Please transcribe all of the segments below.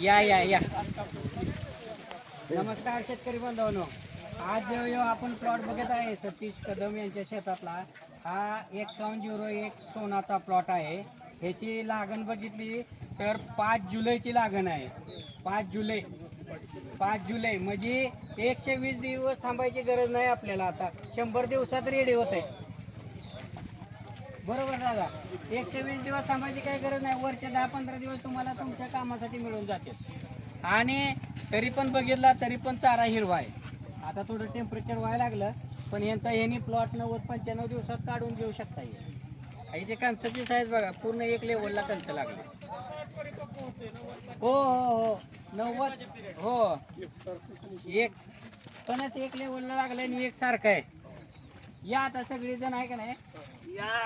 या या या. नमस्कार शेतकरी बांधवांनो आज जो आपण प्लॉट बघत आहे सतीश कदम यांच्या शेतातला हा एक्कावन्न झिरो एक सोनाचा प्लॉट आहे. ह्याची लागण बघितली तर पाच जुलैची लागण आहे. पाच जुलै. पाच जुलै. म्हणजे एकशे वीस दिवस थांबायची गरज नाही आपल्याला आता. शंभर दिवसात रेडी होत आहे बरोबर दादा. एकशे वीस दिवस थांबायची काही गरज नाही. वरचे दहा पंधरा दिवस तुम्हाला तुमच्या कामासाठी मिळून जातील. आणि तरी पण बघितला तरी पण चारा हिरवा आहे. आता थोडं टेम्परेचर व्हायला लागलं पण यांचा यांनी प्लॉट नव्वद पंच्याण्णव दिवसात काढून घेऊ शकता येईल याची कणसाची साईज बघा पूर्ण एक लेवलला कणस लागले. हो हो हो. नव्वद हो. एक कणस एक लेवलला लागलं आणि एक सारखं आहे. या आता सगळी जण आहे का नाही?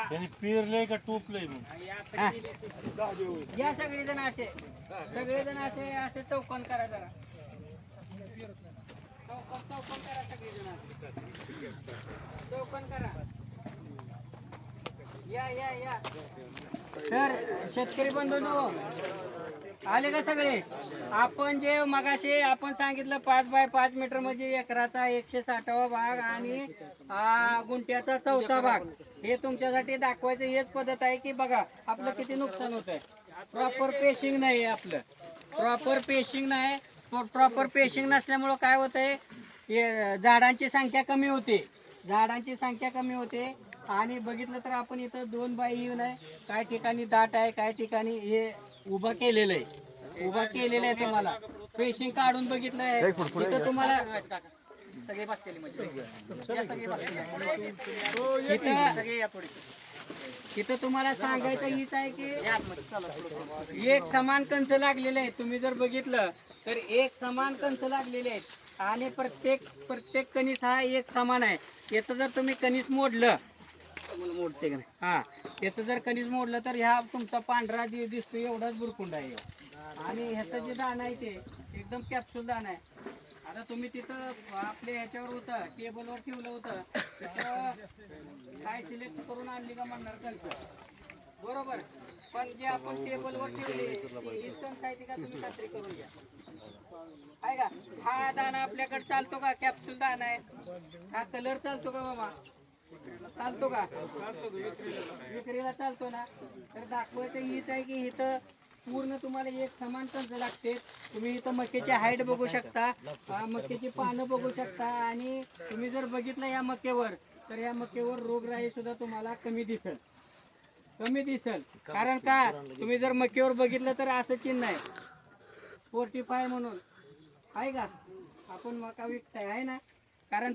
त्यांनी पेरलंय का टोपलंय मग? हा. या सगळे जण असे. सगळे जण असे असे चौकोन करा जरा. चौकोन चौकोन करा सगळे जण. चौकोन करा. या या या. तर शेतकरी बंधूंनो आले का सगळे? आपण जे मगाशी आपण सांगितलं पाच बाय पाच मीटर म्हणजे एकराचा एकशे साठावा भाग आणि गुंट्याचा चौथा भाग. हे तुमच्यासाठी दाखवायचं हेच पद्धत आहे की बघा आपलं किती नुकसान होत आहे प्रॉपर पेशिंग नाही आहे आपलं. प्रॉपर पेशिंग नाही. प्रॉपर पेशिंग नसल्यामुळं काय होतंय? झाडांची संख्या कमी होते. झाडांची संख्या कमी होते. आणि बघितलं तर आपण इथं दोन बाई येऊन आहे. काय ठिकाणी दाट आहे काय ठिकाणी हे उभं केलेलं आहे. उभा केलेलं आहे तुम्हाला. पेशिंग काढून बघितलं आहे इथं तुम्हाला सगळे बसलेले म्हणजे. सगळे तुम्हाला सांगायचं हीच आहे की एक समान कंस लागलेले आहेत. तुम्ही जर बघितलं तर एक समान कंस लागलेले आहेत. आणि प्रत्येक प्रत्येक कणीस हा एक समान आहे. याचं जर तुम्ही कणीस मोडलं मोडते का नाही? हा त्याचं जर कणीस मोडलं तर ह्या तुमचा पांढरा दि- दिसतो एवढाच बुरकुंड आहे. आणि ह्याचं जे दाणं आहे ते एकदम कॅप्सूल दाणं आहे. आता तुम्ही तिथं आपल्या ह्याच्यावर होतं टेबलवर ठेवलं होतं तिथं काय सिलेक्ट करून आणली का म्हणणार कणसं? बरोबर. पण जे आपण टेबलवर ठेवले इतकं आहे ते का तुम्ही खात्री करून घ्या. आहे का? हा दाना आपल्याकडे चालतो का? कॅप्सूल दाना आहे. हा कलर चालतो का मामा? चालतो का? विक्रीला चालतो ना. तर दाखवायचं हीच आहे की इथं पूर्ण तुम्हाला एक समान कंच लागते. तुम्ही इथं मक्याची हाईट बघू शकता मक्याची पानं बघू शकता आणि तुम्ही जर बघितलं या मक्यावर तर या मक्यावर रोगराई सुद्धा तुम्हाला कमी दिसेल. कमी दिसेल. कारण का? तुम्ही जर मक्यावर बघितलं तर असं चिन्ह आहे. फोर्टी फाय म्हणून. आहे का? आपण मका विकताय आहे ना? कारण